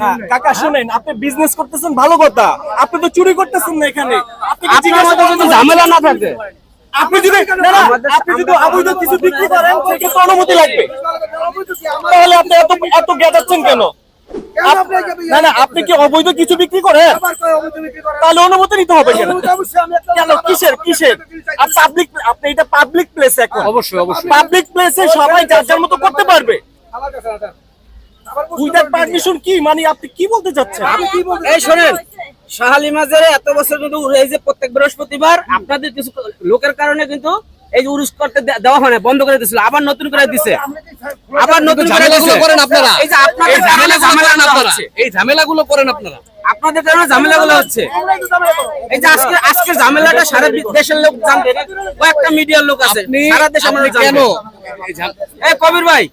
না, কাকা শুনেন আপনি বিজনেস করতেছেন ভালো কথা। আপনি তো চুরি করতেছেন না এখানে। ঝামেলা না থাকে আপনি যদি আপনি যদি অবৈধ কিছু বিক্রি করেন সেক্ষেত্রে অনুমতি লাগবে। তাহলে আপনি এত এত গেজাচ্ছেন কেন? না না আপনি কি অবৈধ কিছু বিক্রি করেন? তাহলে অনুমতি নিতে হবে কেন? কেন? কিসের কিসের? আর পাবলিক আপনি এটা পাবলিক প্লেস এখন। অবশ্যই অবশ্যই। পাবলিক প্লেসে সবাই যার যার মতো করতে পারবে। উইদাউট পারমিশন কি? মানে আপনি কি বলতে চাচ্ছেন? এই শোনেন শাহালি মাজারে এত বছর কিন্তু এই যে প্রত্যেক বৃহস্পতিবার আপনাদের কিছু লোকের কারণে কিন্তু এই যে উরুস করতে দেওয়া হয় না বন্ধ করে দিয়েছিল আবার নতুন করে দিছে। আবার নতুন করে দিছে। করেন আপনারা? এই যে ঝামেলা আপনারা এই ঝামেলাগুলো করেন আপনারা। আপনাদের কারণে ঝামেলাগুলো হচ্ছে। এই যে আজকে আজকে ঝামেলাটা সারা দেশের লোক জানবে কয়েকটা মিডিয়ার লোক আছে। সারা দেশ আমরা কেন? এই কবির ভাই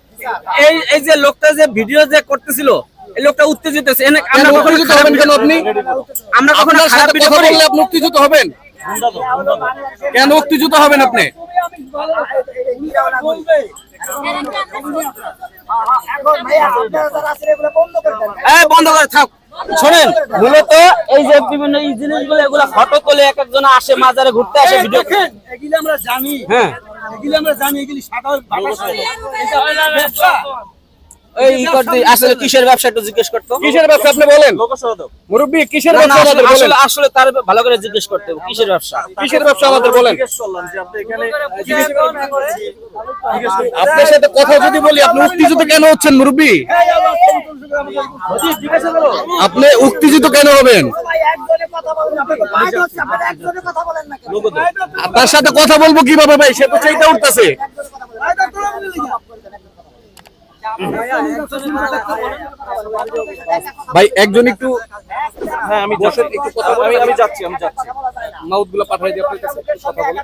এই এই যে লোকটা যে ভিডিও যে করতেছিল এই লোকটা উত্তেজিত হচ্ছে আমরা কখনো খারাপ কেন আপনি? আমরা কখনো খারাপ ভিডিও কথা করি বললে আপনি উত্তেজিত হবেন? কেন উত্তেজিত হবেন আপনি? বন্ধ করে থাক। শোনেন মূলত এই যে বিভিন্ন এই জিনিসগুলো এগুলো ফটো তোলে এক একজন আসে মাজারে ঘুরতে আসে ভিডিও এগুলি আমরা জানি। হ্যাঁ। এগুলো আমরা জানি এগুলি সাধারণ বাতাস এটা আপনার ব্যবসা এই আসলে কিসের ব্যবসা একটু জিজ্ঞেস করতো? কিসের ব্যবসা আপনি বলেন? মুরব্বী কিসের ব্যবসা আমাদের আসলে- বলেন? আসলে আসলে তার ভালো করে জিজ্ঞেস করতে হবে কিসের ব্যবসা? কিসের ব্যবসা আমাদের বলেন? জিজ্ঞেস করলাম যে আপনি এখানে আপনার সাথে কথা যদি বলি আপনি উত্তেজিত কেন হচ্ছেন মুরব্বী? আপনি উত্তেজিত কেন হবেন? আপনার সাথে কথা বলব কীভাবে ভাই? সে তো চাইতে উঠতেছে। ভাই, একজন একটু হ্যাঁ আমি একটু কথা আমি আমি যাচ্ছি আমি যাচ্ছি। মাউথগুলো পাঠাই দিই আপনার কাছে কথা বলে।